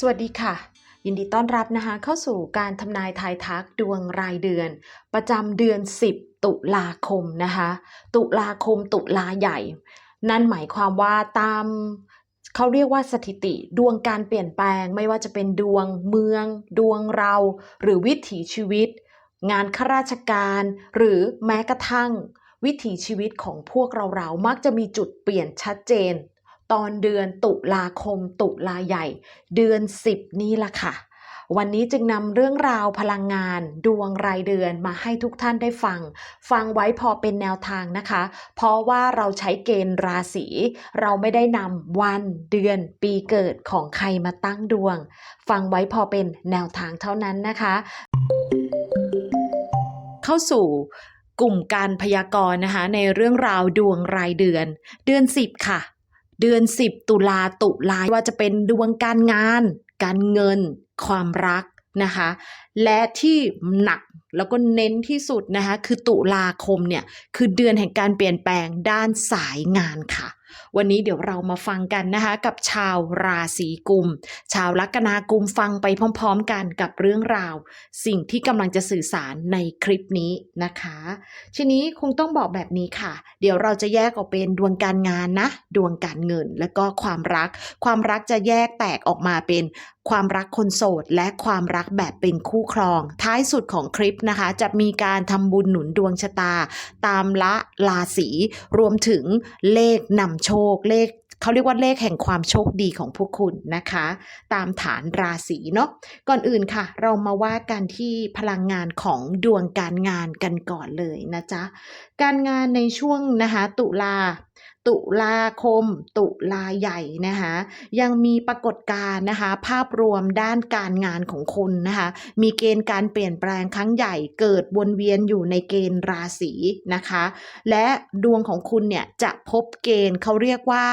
สวัสดีค่ะ ยินดีต้อนรับนะคะ เข้าสู่การทำนายทายทักดวงรายเดือน ประจำเดือน 10 ตุลาคมนะคะ ตุลาคมตุลาใหญ่ นั่นหมายความว่าตามเขาเรียกว่าสถิติดวงการเปลี่ยนแปลงไม่ว่าจะเป็นดวงเมือง ดวงเรา หรือวิถีชีวิต งานข้าราชการ หรือแม้กระทั่งวิถีชีวิตของพวกเราเรามักจะมีจุดเปลี่ยนชัดเจน ตอนเดือนตุลาคม ตุลาใหญ่ เดือน 10 นี้ล่ะค่ะ วันนี้จึงนำเรื่องราวพลังงาน ดวงรายเดือนมาให้ทุกท่านได้ฟัง ฟังไว้พอเป็นแนวทางนะคะ เพราะว่าเราใช้เกณฑ์ราศี เราไม่ได้นำวันเดือนปีเกิดของใครมาตั้งดวง ฟังไว้พอเป็นแนวทางเท่านั้นนะคะ เข้าสู่กลุ่มการพยากรณ์นะคะ ในเรื่องราวดวงรายเดือน เดือน 10 ค่ะ เดือน 10 ตุลาตุลาว่าจะเป็นดวงการงาน การเงิน ความรักนะคะ และที่หนักแล้วก็เน้นที่สุดนะคะ คือตุลาคมเนี่ย คือเดือนแห่งการเปลี่ยนแปลงด้านสายงานค่ะวันนี้เดี๋ยวเรามาฟังกันนะคะกับชาวราศีกุม ชาวลัคนากุมฟังไปพร้อมๆกันกับเรื่องราว สิ่งที่กำลังจะสื่อสารในคลิปนี้นะคะทีนี้คงต้องบอกแบบนี้ค่ะ เดี๋ยวเราจะแยกออกเป็นดวงการงานนะ ดวงการเงิน แล้วก็ความรัก ความรักจะแยกแตกออกมาเป็นความรักคนโสด และความรักแบบเป็นคู่ครอง ท้ายสุดของคลิปนะคะ จะมีการทำบุญหนุนดวงชะตา ตามละราศีรวมถึงเลขนำโชคเลขเขาเรียกว่าเลขแห่งความโชคดีของพวกคุณนะคะ ตามฐานราศีเนาะก่อนอื่นค่ะ เรามาว่ากันที่พลังงานของดวงการงานกันก่อนเลยนะจ๊ะการงานในช่วงนะคะตุลา ตุลาคม ตุลาใหญ่นะคะยังมีปรากฏการณ์นะคะ ภาพรวมด้านการงานของคุณนะคะ มีเกณฑ์การเปลี่ยนแปลงครั้งใหญ่เกิดวนเวียนอยู่ในเกณฑ์ราศีนะคะ และดวงของคุณเนี่ยจะพบเกณฑ์เขาเรียกว่า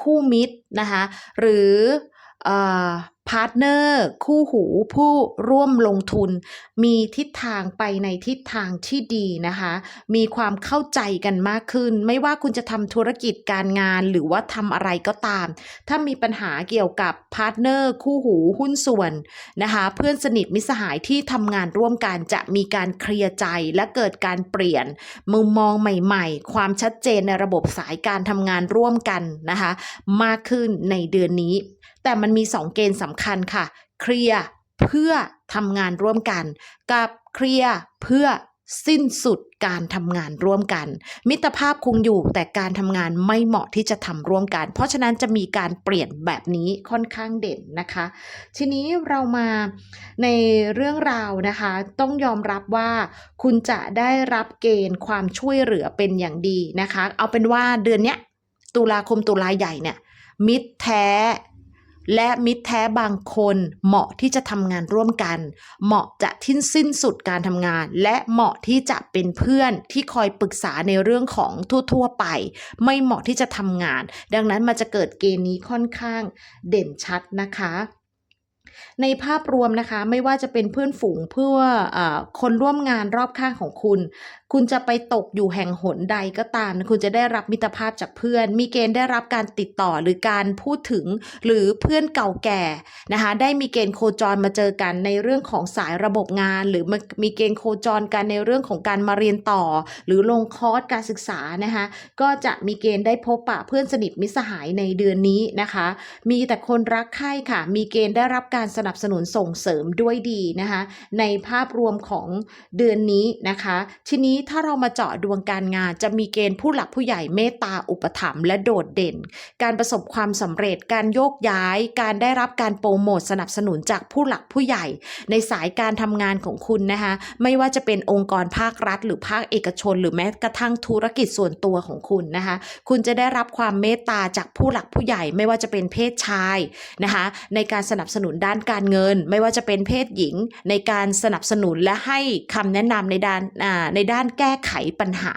คู่มิตรนะคะ หรือ พาร์ทเนอร์คู่หูผู้ร่วมลงทุน มีทิศทางไปในทิศทางที่ดีนะคะ มีความเข้าใจกันมากขึ้น ไม่ว่าคุณจะทำธุรกิจการงานหรือว่าทำอะไรก็ตาม ถ้ามีปัญหาเกี่ยวกับพาร์ทเนอร์คู่หูหุ้นส่วนนะคะ เพื่อนสนิทมิสหายที่ทำงานร่วมกันจะมีการเคลียร์ใจและเกิดการเปลี่ยน มุมมองใหม่ๆ ความชัดเจนในระบบสายการทำงานร่วมกันนะคะ มากขึ้นในเดือนนี้ แต่มันมี 2 เกณฑ์สำคัญค่ะ เคลียร์เพื่อทำงานร่วมกัน กับเคลียร์เพื่อสิ้นสุดการทำงานร่วมกัน มิตรภาพคงอยู่แต่การทำงานไม่เหมาะที่จะทำร่วมกัน เพราะฉะนั้นจะมีการเปลี่ยนแบบนี้ค่อนข้างเด่นนะคะ ทีนี้เรามาในเรื่องราวนะคะ ต้องยอมรับว่าคุณจะได้รับเกณฑ์ความช่วยเหลือเป็นอย่างดีนะคะ เอาเป็นว่าเดือนเนี้ยตุลาคมตุลาใหญ่เนี่ยมิตรแท้ และมิตรแท้บางคนเหมาะที่จะทำงานร่วมกัน เหมาะจะทิ้นสิ้นสุดการทำงาน และเหมาะที่จะเป็นเพื่อนที่คอยปรึกษาในเรื่องของทั่ว ๆ ไป ไม่เหมาะที่จะทำงาน ดังนั้นมันจะเกิดเกณฑ์นี้ค่อนข้างเด่นชัดนะคะในภาพรวมนะคะไม่ว่าจะเป็นเพื่อนฝูงเพื่ออคนร่วมงานรอบข้างของคุณ คุณจะไปตกอยู่แห่งหนใดก็ตาม คุณจะได้รับมิตรภาพจากเพื่อน มีเกณฑ์ได้รับการติดต่อหรือการพูดถึงหรือเพื่อนเก่าแก่นะคะได้มีเกณฑ์โคจรมาเจอกันในเรื่องของสายระบบงาน หรือมีเกณฑ์โคจรกันในเรื่องของการมาเรียนต่อ หรือลงคอร์สการศึกษานะคะก็จะมีเกณฑ์ได้พบปะเพื่อนสนิทมิสหายในเดือนนี้นะคะ มีแต่คนรักใคร่ค่ะ มีเกณฑ์ได้รับการสนับสนุนส่งเสริมด้วยดีนะคะในภาพรวมของเดือนนี้นะคะ ทีนี้ถ้าเรามาเจาะดวงการงาน จะมีเกณฑ์ผู้หลักผู้ใหญ่เมตตาอุปถัมภ์และโดดเด่น การประสบความสำเร็จการโยกย้าย การได้รับการโปรโมทสนับสนุนจากผู้หลักผู้ใหญ่ ในสายการทำงานของคุณนะคะไม่ว่าจะเป็นองค์กรภาครัฐ หรือภาคเอกชน หรือแม้กระทั่งธุรกิจส่วนตัวของคุณนะคะคุณจะได้รับความเมตตาจากผู้หลักผู้ใหญ่ไม่ว่าจะเป็นเพศชายนะคะในการสนับสนุนด้านการเงิน ไม่ว่าจะเป็นเพศหญิง ในการสนับสนุนและให้คำแนะนำในด้านในด้านแก้ไขปัญหา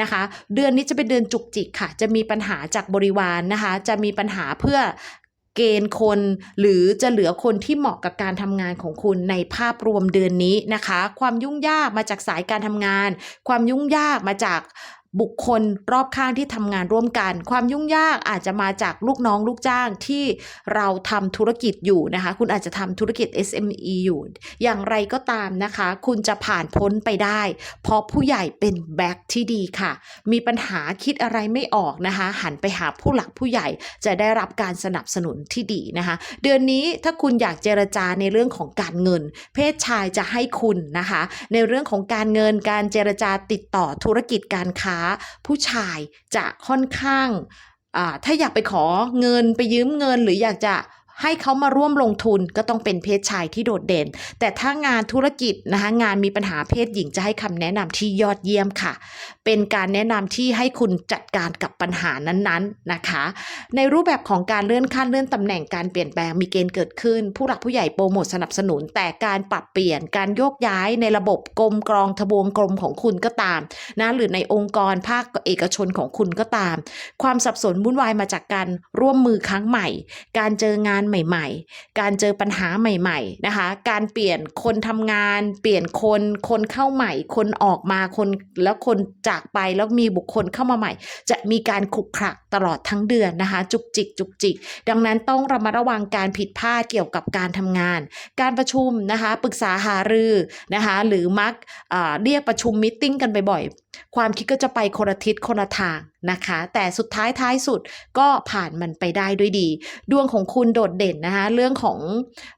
นะคะ เดือนนี้จะเป็นเดือนจุกจิกค่ะ จะมีปัญหาจากบริวารนนะคะ จะมีปัญหาเพื่อเกณฑ์คนหรือจะเหลือคนที่เหมาะกับการทำงานของคุณในภาพรวมเดือนนี้นะคะ ความยุ่งยากมาจากสายการทำงาน ความยุ่งยากมาจาก บุคคลรอบข้างที่ทำงานร่วมกัน ความยุ่งยากอาจจะมาจากลูกน้องลูกจ้างที่เราทำธุรกิจอยู่นะคะ คุณอาจจะทำธุรกิจ SME อยู่ อย่างไรก็ตามนะคะ คุณจะผ่านพ้นไปได้ เพราะผู้ใหญ่เป็นแบ็คที่ดีค่ะ มีปัญหาคิดอะไรไม่ออกนะคะ หันไปหาผู้หลักผู้ใหญ่จะได้รับการสนับสนุนที่ดีนะคะ เดือนนี้ถ้าคุณอยากเจรจาในเรื่องของการเงิน เพศชายจะให้คุณนะคะ ในเรื่องของการเงินการเจรจาติดต่อธุรกิจการค้าผู้ชายจะค่อนข้างถ้าอยากไปขอเงินไปยืมเงินหรืออยากจะ ให้เขามาร่วมลงทุนก็ต้องเป็นเพศชายที่โดดเด่น แต่ถ้างานธุรกิจนะคะงานมีปัญหาเพศหญิงจะให้คำแนะนำที่ยอดเยี่ยมค่ะ เป็นการแนะนำที่ให้คุณจัดการกับปัญหานั้นๆนะคะ ในรูปแบบของการเลื่อนขั้นเลื่อนตำแหน่งการเปลี่ยนแปลงมีเกณฑ์เกิดขึ้น ผู้หลักผู้ใหญ่โปรโมทสนับสนุน แต่การปรับเปลี่ยนการโยกย้ายในระบบกรมกรองทบวงกรมของคุณก็ตามนะหรือในองค์กรภาคเอกชนของคุณก็ตาม ความสับสนวุ่นวายมาจากการร่วมมือครั้งใหม่ การเจองานใหม่ๆ การเจอปัญหาใหม่ ๆ นะคะ การเปลี่ยนคนทำงาน เปลี่ยนคน คนเข้าใหม่ คนออกมา คนแล้วคนจากไปแล้วมีบุคคลเข้ามาใหม่ จะมีการขุกขลักตลอดทั้งเดือนนะคะ จุกจิก จุกจิก ดังนั้นต้องระมัดระวังการผิดพลาดเกี่ยวกับการทำงาน การประชุมนะคะ ปรึกษาหารือนะคะ หรือมักเรียกประชุมมิทติ้งกันบ่อยๆความคิดก็จะไปคนละทิศคนละทางนะคะ แต่สุดท้ายท้ายสุดก็ผ่านมันไปได้ด้วยดี ดวงของคุณโดดเด่นนะคะ เรื่องของ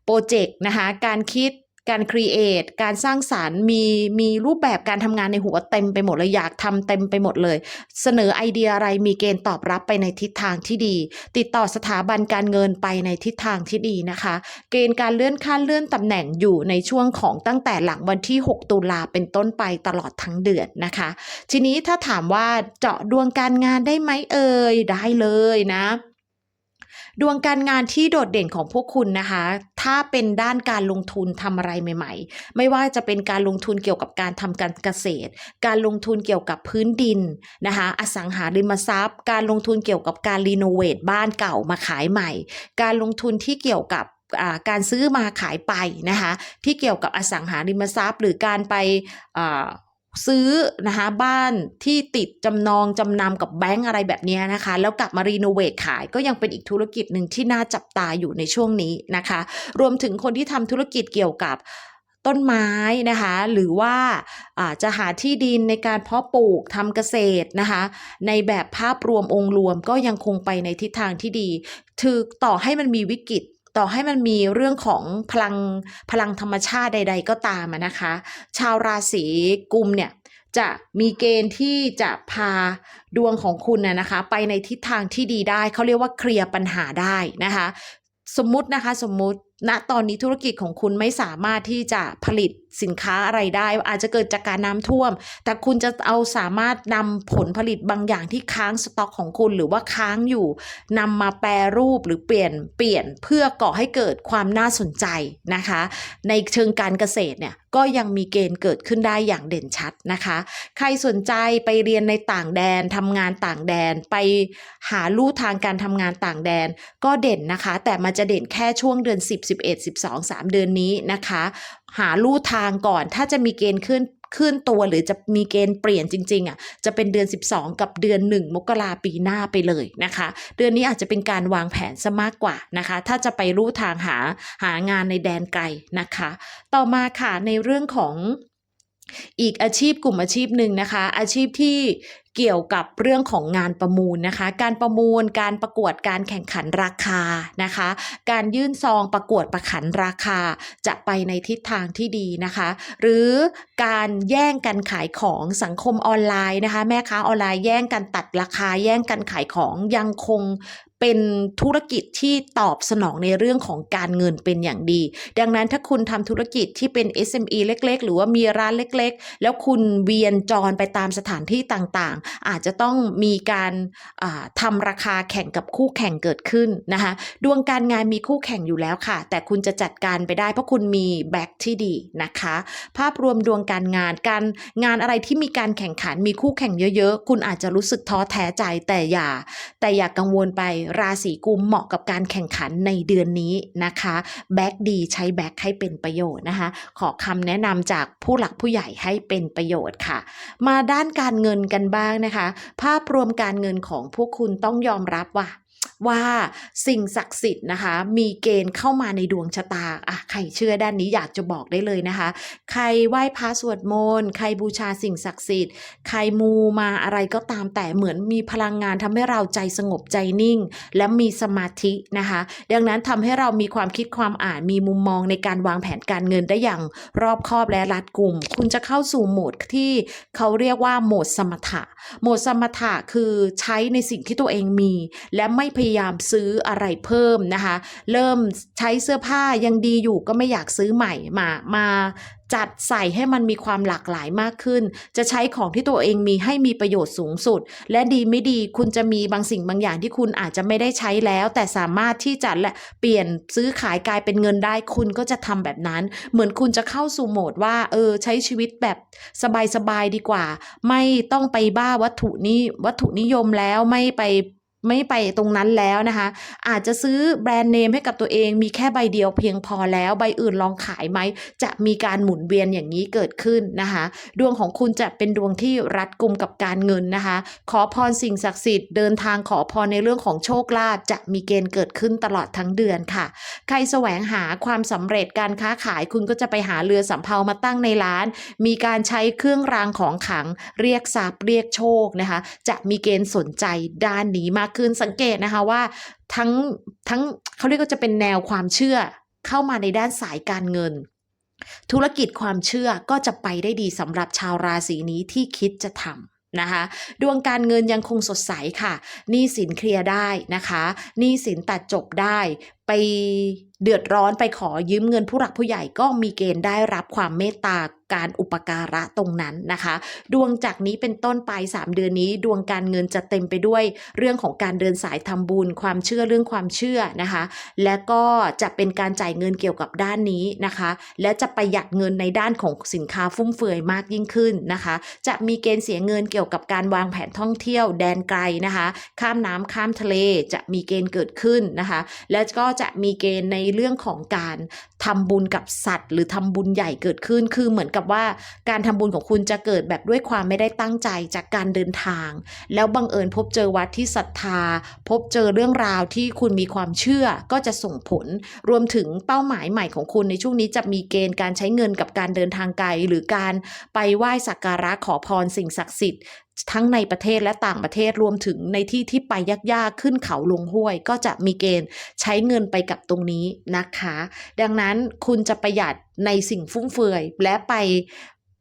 โปรเจกต์นะคะ การคิด การครีเอทการสร้างสารรค์มีมีรูปแบบการทำงานในหัวเต็มไปหมดเลยอยากทำเต็มไปหมดเลย เสนอไอเดียอะไรมีเกณฑ์ตอบรับไปในทิศทางที่ดี ติดต่อสถาบันการเงินไปในทิศทางที่ดีนะคะ เกณฑ์การเลื่อนขั้นเลื่อนตำแหน่งอยู่ในช่วงของตั้งแต่หลังวันที่ 6 ตุลาเป็นต้นไปตลอดทั้งเดือนนะคะ ทีนี้ถ้าถามว่าเจาะดวงการงานได้ไหมเอ่ยได้เลยนะ ดวงการงานที่โดดเด่นของพวกคุณนะคะ ถ้าเป็นด้านการลงทุนทำอะไรใหม่ ๆ ไม่ว่าจะเป็นการลงทุนเกี่ยวกับการทำการเกษตร การลงทุนเกี่ยวกับพื้นดินนะคะอสังหาริมทรัพย์ การลงทุนเกี่ยวกับการรีโนเวทบ้านเก่ามาขายใหม่ การลงทุนที่เกี่ยวกับการซื้อมาขายไปนะคะที่เกี่ยวกับอสังหาริมทรัพย์ หรือการไป ซื้อนะคะบ้านที่ติดจำนองจำนำกับแบงก์อะไรแบบนี้นะคะ แล้วกลับมารีโนเวทขายก็ยังเป็นอีกธุรกิจหนึ่งที่น่าจับตาอยู่ในช่วงนี้นะคะ รวมถึงคนที่ทำธุรกิจเกี่ยวกับต้นไม้นะคะ หรือว่าาจะหาที่ดินในการเพาะปลูกทำเกษตรนะคะ ในแบบภาพรวมองค์รวมก็ยังคงไปในทิศทางที่ดี ถือต่อให้มันมีวิกฤต ต่อให้มันมีเรื่องของพลังพลังธรรมชาติใด ๆ ก็ตามนะคะ ชาวราศีกุมเนี่ยจะมีเกณฑ์ที่จะพาดวงของคุณน่นะคะ ไปในทิศทางที่ดีได้เขาเรียกว่าเคลียร์ปัญหาได้นะคะ สมมุตินะคะสมมุติ ณตอนนี้ธุรกิจของคุณไม่สามารถที่จะผลิตสินค้าอะไรได้ อาจจะเกิดจากการน้ำท่วม แต่คุณจะเอาสามารถนำผลผลิตบางอย่างที่ค้างสต็อกของคุณ หรือว่าค้างอยู่นำมาแปรรูปหรือเปลี่ยนเปลี่ยนเพื่อก่อให้เกิดความน่าสนใจนะคะ ในเชิงการเกษตรเนี่ยก็ยังมีเกณฑ์เกิดขึ้นได้อย่างเด่นชัดนะคะ ใครสนใจไปเรียนในต่างแดนทำงานต่างแดน ไปหาลู่ทางการทำงานต่างแดน ก็เด่นนะคะ แต่มันจะเด่นแค่ช่วงเดือน 10 11 12 3 เดือนนี้นะคะ หาลู่ทางก่อนถ้าจะมีเกณฑ์ขึ้นขึ้นตัวหรือจะมีเกณฑ์เปลี่ยนจริงๆอะจะเป็นเดือน 12 กับเดือน 1 มกราปีหน้าไปเลยนะคะ เดือนนี้อาจจะเป็นการวางแผนซะมากกว่านะคะ ถ้าจะไปรู้ทางหาหางานในแดนไกลนะคะ ต่อมาค่ะในเรื่องของ อีกอาชีพกลุ่มอาชีพหนึ่งนะคะ อาชีพที่เกี่ยวกับเรื่องของงานประมูลนะคะ การประมูล การประกวด การแข่งขันราคานะคะ การยื่นซองประกวดประขันราคาจะไปในทิศทางที่ดีนะคะ หรือการแย่งกันขายของสังคมออนไลน์นะคะ แม่ค้าออนไลน์แย่งกันตัดราคา แย่งกันขายของยังคง เป็นธุรกิจที่ตอบสนองในเรื่องของการเงินเป็นอย่างดี ดังนั้นถ้าคุณทำธุรกิจที่เป็น SME เล็ก ๆ หรือว่ามีร้านเล็ก ๆ แล้วคุณเวียนจรไปตามสถานที่ต่างๆ อาจจะต้องมีการอ่าทำราคาแข่งกับคู่แข่งเกิดขึ้นนะคะดวงการงานมีคู่แข่งอยู่แล้วค่ะ แต่คุณจะจัดการไปได้เพราะคุณมีแบ็คที่ดีนะคะ ภาพรวมดวงการงานการงานอะไรที่มีการแข่งขันมีคู่แข่งเยอะ ๆ คุณอาจจะรู้สึกท้อแท้ใจแต่อย่า แต่อย่ากังวลไปราศีกุมเหมาะกับการแข่งขันในเดือนนี้นะคะแบ็กดีใช้แบ็กให้เป็นประโยชน์นะคะขอคำแนะนำจากผู้หลักผู้ใหญ่ให้เป็นประโยชน์ค่ะ มาด้านการเงินกันบ้างนะคะ ภาพรวมการเงินของพวกคุณต้องยอมรับว่า ว่าสิ่งศักดิ์สิทธิ์นะคะ มีเกณฑ์เข้ามาในดวงชะตาอะใครเชื่อด้านนี้อยากจะบอกได้เลยนะคะ ใครไหว้พระสวดมนต์ใครบูชาสิ่งศักดิ์สิทธิ์ ใครมูมาอะไรก็ตามแต่เหมือนมีพลังงานทำให้เราใจสงบใจนิ่ง และมีสมาธินะคะ ดังนั้นทำให้เรามีความคิดความอ่านมีมุมมองในการวางแผนการเงินได้อย่างรอบคอบและรัดกุม คุณจะเข้าสู่โหมดที่เขาเรียกว่าโหมดสมถะ โหมดสมถะคือใช้ในสิ่งที่ตัวเองมี และไม่พยายามซื้ออะไรเพิ่มนะคะ เริ่มใช้เสื้อผ้ายังดีอยู่ก็ไม่อยากซื้อใหม่มามาจัดใส่ให้มันมีความหลากหลายมากขึ้น จะใช้ของที่ตัวเองมีให้มีประโยชน์สูงสุด และดีไม่ดีคุณจะมีบางสิ่งบางอย่างที่คุณอาจจะไม่ได้ใช้แล้ว แต่สามารถที่จะและเปลี่ยนซื้อขายกลายเป็นเงินได้ คุณก็จะทำแบบนั้น เหมือนคุณจะเข้าสู่โหมดว่า เออ ใช้ชีวิตแบบสบายๆดีกว่า ไม่ต้องไปบ้าวัตถุนี้วัตถุนิยมแล้วไม่ไป ไม่ไปตรงนั้นแล้วนะคะ อาจจะซื้อแบรนด์เนมให้กับตัวเอง มีแค่ใบเดียวเพียงพอแล้ว ใบอื่นลองขายไหม จะมีการหมุนเวียนอย่างนี้เกิดขึ้นนะคะ ดวงของคุณจะเป็นดวงที่รัดกุมกับการเงินนะคะ ขอพรสิ่งศักดิ์สิทธิ์เดินทางขอพรในเรื่องของโชคลาภจะมีเกณฑ์เกิดขึ้นตลอดทั้งเดือนค่ะ ใครแสวงหาความสำเร็จการค้าขายคุณก็จะไปหาเรือสำเภามาตั้งในร้าน มีการใช้เครื่องรางของขลังเรียกทรัพย์เรียกโชคนะคะ จะมีเกณฑ์สนใจด้านนี้มากขึ้นสังเกตนะคะว่าทั้งทั้งเขาเรียกว่าจะเป็นแนวความเชื่อเข้ามาในด้านสายการเงิน ธุรกิจความเชื่อก็จะไปได้ดีสำหรับชาวราศีนี้ที่คิดจะทำนะคะดวงการเงินยังคงสดใสค่ะหนี้สินเคลียร์ได้นะคะหนี้สินตัดจบได้ไป เดือดร้อนไปขอยืมเงินผู้หลักผู้ใหญ่ก็มีเกณฑ์ได้รับความเมตตาการอุปการะตรงนั้นนะคะ ดวงจากนี้เป็นต้นไป 3 เดือนนี้ ดวงการเงินจะเต็มไปด้วยเรื่องของการเดินสายทำบุญ ความเชื่อเรื่องความเชื่อนะคะ และก็จะเป็นการจ่ายเงินเกี่ยวกับด้านนี้นะคะ และจะประหยัดเงินในด้านของสินค้าฟุ่มเฟือยมากยิ่งขึ้นนะคะ จะมีเกณฑ์เสียเงินเกี่ยวกับการวางแผนท่องเที่ยวแดนไกลนะคะ ข้ามน้ำข้ามทะเลจะมีเกณฑ์เกิดขึ้นนะคะ และก็จะมีเกณฑ์ในเรื่องของการทำบุญกับสัตว์ หรือทำบุญใหญ่เกิดขึ้น คือเหมือนกับว่าการทำบุญของคุณจะเกิดแบบด้วยความไม่ได้ตั้งใจจากการเดินทาง แล้วบังเอิญพบเจอวัดที่ศรัทธา พบเจอเรื่องราวที่คุณมีความเชื่อก็จะส่งผล รวมถึงเป้าหมายใหม่ของคุณในช่วงนี้จะมีเกณฑ์การใช้เงินกับการเดินทางไกล หรือการไปไหว้สักการะขอพรสิ่งศักดิ์สิทธิ์ ทั้งในประเทศและต่างประเทศรวมถึงในที่ที่ไปยากๆขึ้นเขาลงห้วย ก็จะมีเกณฑ์ใช้เงินไปกับตรงนี้นะคะ ดังนั้นคุณจะประหยัดในสิ่งฟุ่มเฟือยและไป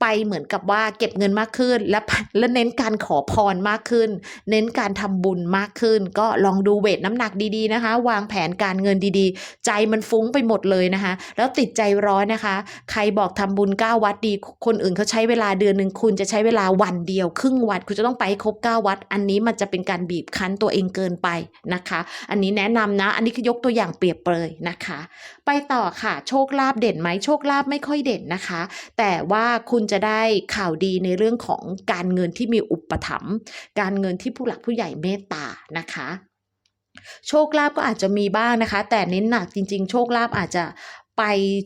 ไปเหมือนกับว่าเก็บเงินมากขึ้น และและเน้นการขอพรมากขึ้น เน้นการทำบุญมากขึ้น ก็ลองดูเวทน้ำหนักดีๆนะคะ วางแผนการเงินดีๆ ใจมันฟุ้งไปหมดเลยนะคะ แล้วติดใจร้อนนะคะ ใครบอกทำบุญ9วัดดี คนอื่นเขาใช้เวลาเดือนหนึ่งคุณจะใช้เวลาวันเดียว ครึ่งวันคุณจะต้องไปครบ9วัด อันนี้มันจะเป็นการบีบคั้นตัวเองเกินไปนะคะ อันนี้แนะนำนะ อันนี้คือยกตัวอย่างเปรียบเปรยนะคะ ไปต่อค่ะ โชคลาภเด่นไหมโชคลาภไม่ค่อยเด่นนะคะ แต่ว่าคุณจะได้ข่าวดีในเรื่องของการเงินที่มีอุปถัมภ์การเงินที่ผู้หลักผู้ใหญ่เมตตานะคะโชคลาภก็อาจจะมีบ้างนะคะ แต่เน้นหนักจริง ๆ โชคลาภอาจจะ ไป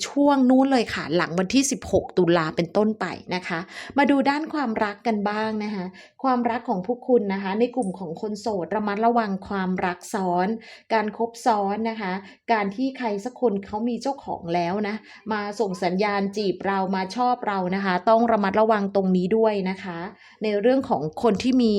ช่วงนู้นเลยค่ะ หลังวันที่ 16 ตุลาเป็นต้นไปนะคะ มาดูด้านความรักกันบ้างนะคะ ความรักของพวกคุณนะคะ ในกลุ่มของคนโสดระมัดระวังความรักซ้อน การคบซ้อนนะคะ การที่ใครสักคนเขามีเจ้าของแล้วนะมาส่งสัญญาณจีบเรามาชอบเรานะคะ ต้องระมัดระวังตรงนี้ด้วยนะคะ ในเรื่องของคนที่มี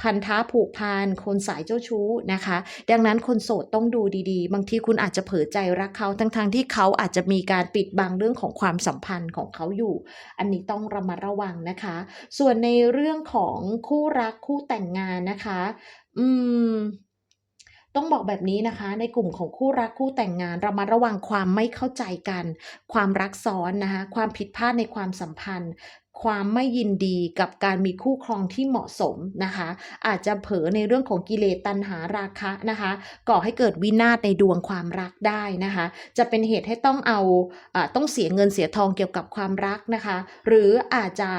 พันธะผูกพันคนสายเจ้าชู้นะคะ ดังนั้นคนโสดต้องดูดีๆ บางทีคุณอาจจะเผลอใจรักเขาทั้งๆที่เขาอาจจะมีการปิดบังเรื่องของความสัมพันธ์ของเขาอยู่ อันนี้ต้องระมัดระวังนะคะ ส่วนในเรื่องของคู่รักคู่แต่งงานนะคะ อืม ต้องบอกแบบนี้นะคะ ในกลุ่มของคู่รักคู่แต่งงานเรามาระวังความไม่เข้าใจกัน ความรักซ้อนนะคะ ความผิดพลาดในความสัมพันธ์ ความไม่ยินดีกับการมีคู่ครองที่เหมาะสมนะคะ อาจจะเผลอในเรื่องของกิเลสตัณหาราคะนะคะ ก่อให้เกิดวินาศในดวงความรักได้นะคะ จะเป็นเหตุให้ต้องเอาอต้องเสียเงินเสียทองเกี่ยวกับความรักนะคะ หรืออาจจะ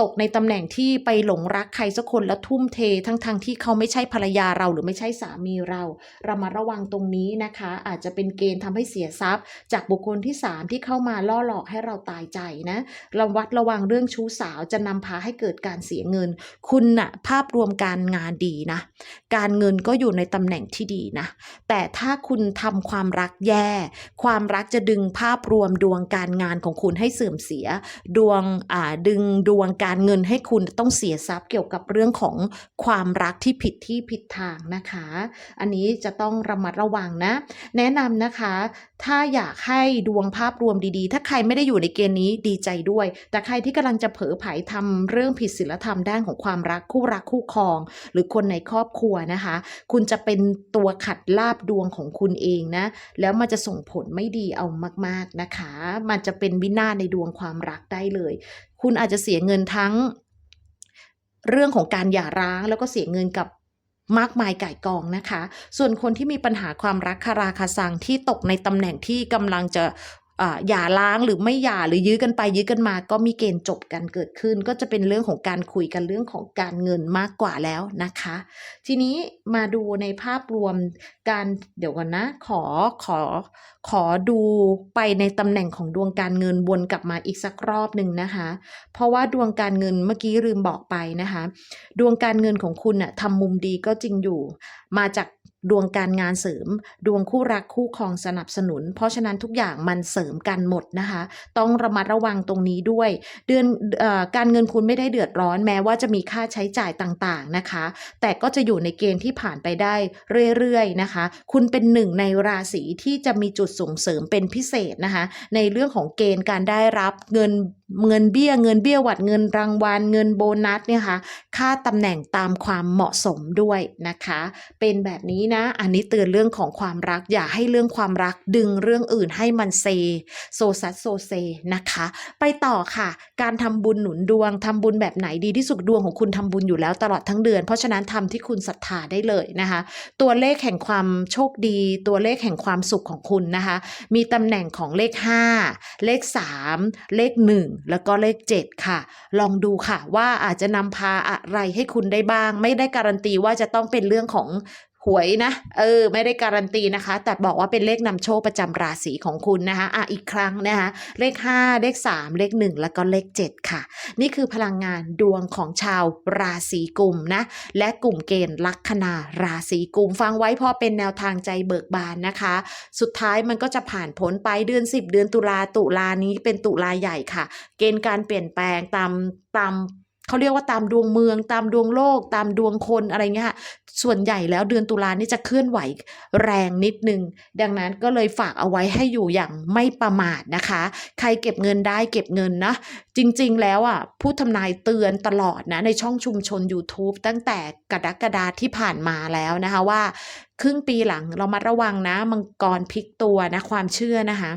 ตกในตำแหน่งที่ไปหลงรักใครสักคนแล้วทุ่มเททั้งๆทที่เขาไม่ใช่ภรรยาเราหรือไม่ใช่สามีเราเรามาระวังตรงนี้นะคะ อาจจะเป็นเกณฑ์ทำให้เสียทรัพย์ จากบุคคลที่ 3 ที่เข้ามาล่อหลอกให้เราตายใจนะระวัดระวังเรื่องชู้สาวจะนำพาให้เกิดการเสียเงิน คุณน่ะภาพรวมการงานดีนะ การเงินก็อยู่ในตำแหน่งที่ดีนะ แต่ถ้าคุณทำความรักแย่ ความรักจะดึงภาพรวมดวงการงานของคุณให้เสื่อมเสีย ดวงอ่าดึงดวงการเงินให้คุณต้องเสียทรัพย์เกี่ยวกับเรื่องของความรักที่ผิดที่ผิดทางนะคะ อันนี้จะต้องระมัดระวังนะ แนะนำนะคะ ถ้าอยากให้ดวงภาพรวมดีๆ ถ้าใครไม่ได้อยู่ในเกณฑ์นี้ดีใจด้วย แต่ใครที่กำลังจะเผลอไผลทำเรื่องผิดศีลธรรมด้านของความรักคู่รักคู่ครอง หรือคนในครอบครัวนะคะ คุณจะเป็นตัวขัดลาบดวงของคุณเองนะ แล้วมันจะส่งผลไม่ดีเอามาก ๆนะคะ มันจะเป็นวินาศในดวงความรักได้เลยคุณอาจจะเสียเงินทั้ง เรื่องของการหย่าร้างแล้วก็เสียเงินกับมากมายก่ายกองนะคะ ส่วนคนที่มีปัญหาความรักคาราคาซังที่ตกในตำแหน่งที่กำลังจะ อย่าร้างหรือไม่หย่าหรือยื้อกันไปยื้อกันมา ก็มีเกณฑ์จบกันเกิดขึ้น ก็จะเป็นเรื่องของการคุยกันเรื่องของการเงินมากกว่าแล้วนะคะ ทีนี้มาดูในภาพรวมการเดี๋ยวก่อนนะ ขอขอขอดูไปในตำแหน่งของดวงการเงินวนกลับมาอีกสักรอบหนึ่งนะคะ เพราะว่าดวงการเงินเมื่อกี้ลืมบอกไปนะคะ ดวงการเงินของคุณน่ะทำมุมดีก็จริงอยู่ มาจาก ดวงการงานเสริม ดวงคู่รักคู่ครองสนับสนุน เพราะฉะนั้นทุกอย่างมันเสริมกันหมดนะคะ ต้องระมัดระวังตรงนี้ด้วย เดือนอการเงินคุณไม่ได้เดือดร้อนแม้ว่าจะมีค่าใช้จ่ายต่างๆนะคะ แต่ก็จะอยู่ในเกณฑ์ที่ผ่านไปได้เรื่อยๆนะคะ คุณเป็นหนึ่งในราศีที่จะมีจุดส่งเสริมเป็นพิเศษนะคะ ในเรื่องของเกณฑ์การได้รับเงิน เงินเบี้ยเงินเบี้ยหวัดเงินรางวัลเงินโบนัสเนี่ยค่ะค่าตำแหน่งตามความเหมาะสมด้วยนะคะ เป็นแบบนี้นะ อันนี้เตือนเรื่องของความรักอย่าให้เรื่องความรักดึงเรื่องอื่นให้มันเซ โซซัสโซเซนะคะ ไปต่อค่ะ การทำบุญหนุนดวงทำบุญแบบไหนดีที่สุดดวงของคุณทำบุญอยู่แล้วตลอดทั้งเดือน เพราะฉะนั้นทำที่คุณศรัทธาได้เลยนะคะ ตัวเลขแห่งความโชคดี ตัวเลขแห่งความสุขของคุณนะคะ มีตำแหน่งของเลข 5 เลข 3 เลข 1แล้วก็เลข 7 ค่ะ ลองดูค่ะว่าอาจจะนำพาอะไรให้คุณได้บ้าง ไม่ได้การันตีว่าจะต้องเป็นเรื่องของ วยนะเออไม่ได้การันตีนะคะ แต่บอกว่าเป็นเลขนำโชคประจำราศีของคุณนะคะอะอีกครั้งนะคะเลข 5 เลข 3 เลข 1 แล้วก็เลข 7 ค่ะ นี่คือพลังงานดวงของชาวราศีกุมนะและกลุ่มเกณฑ์ลัคนาราศีกุมฟังไว้พอเป็นแนวทางใจเบิกบานนะคะ สุดท้ายมันก็จะผ่านพ้นไปเดือน 10 เดือนตุลาตุลานี้เป็นตุลาใหญ่ค่ะ เกณฑ์การเปลี่ยนแปลงตามตาม เขาเรียกว่าตามดวงเมือง ตามดวงโลก ตามดวงคนอะไรเงี้ยค่ะส่วนใหญ่แล้วเดือนตุลานี่จะเคลื่อนไหวแรงนิดนึง ดังนั้นก็เลยฝากเอาไว้ให้อยู่อย่างไม่ประมาทนะคะ ใครเก็บเงินได้เก็บเงินนะ จริงๆแล้วอะผู้ทำนายเตือนตลอดนะในช่องชุมชน YouTube ตั้งแต่กรกฎาที่ผ่านมาแล้วนะคะว่า ครึ่งปีหลังเรามาระวังนะมังกรพลิกตัวนะความเชื่อนะคะ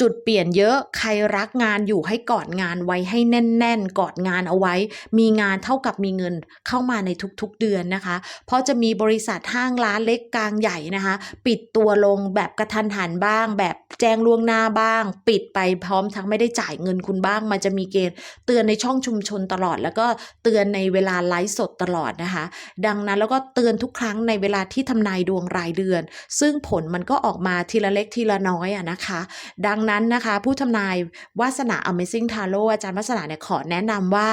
จุดเปลี่ยนเยอะใครรักงานอยู่ให้กอดงานไว้ให้แน่น ๆ กอดงานเอาไว้ มีงานเท่ากับมีเงินเข้ามาในทุกๆเดือนนะคะ เพราะจะมีบริษัทห้างร้านเล็กกลางใหญ่นะคะ ปิดตัวลงแบบกระทันหันบ้าง แบบแจ้งล่วงหน้าบ้าง ปิดไปพร้อมทั้งไม่ได้จ่ายเงินคุณบ้าง มันจะมีเกณฑ์เตือนในช่องชุมชนตลอด แล้วก็เตือนในเวลาไลฟ์สดตลอดนะคะ ดังนั้นแล้วก็เตือนทุกครั้งในเวลาที่ทำนายดวงรายเดือน ซึ่งผลมันก็ออกมาทีละเล็กทีละน้อยอะนะคะดังนั้นนะคะ ผู้ทำนายวาสนา Amazing Tarot อาจารย์วาสนาเนี่ยขอแนะนำว่า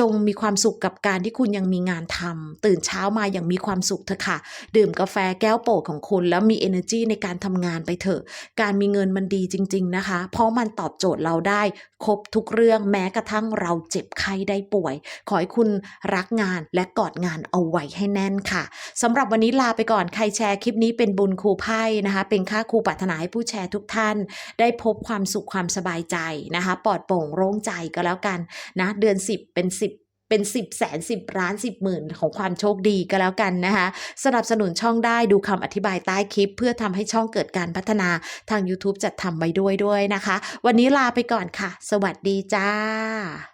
จงมีความสุขกับการที่คุณยังมีงานทำตื่นเช้ามาอย่างมีความสุขเถอะค่ะ ดื่มกาแฟแก้วโปรดของคุณ แล้วมี energy ในการทำงานไปเถอะ การมีเงินมันดีจริง ๆนะคะ เพราะมันตอบโจทย์เราได้ ครบทุกเรื่องแม้กระทั่งเราเจ็บไข้ได้ป่วย ขอให้คุณรักงานและกอดงานเอาไว้ให้แน่นค่ะสำหรับวันนี้ลาไปก่อนใครแชร์คลิปนี้เป็นบุญครูไพ่นะคะ เป็นค่าครูปรารถนาให้ผู้แชร์ทุกท่าน ได้พบความสุขความสบายใจนะคะ ปลอดโปร่งโล่งใจก็แล้วกันนะ เดือน 10 เป็น 10 เป็น 10แสนสิบล้านสิบหมื่นของความโชคดีก็แล้วกันนะคะสนับสนุนช่องได้ดูคำอธิบายใต้คลิป เพื่อทำให้ช่องเกิดการพัฒนาทาง YouTube จัดทำไว้ด้วยด้วยนะคะ วันนี้ลาไปก่อนค่ะ สวัสดีจ้า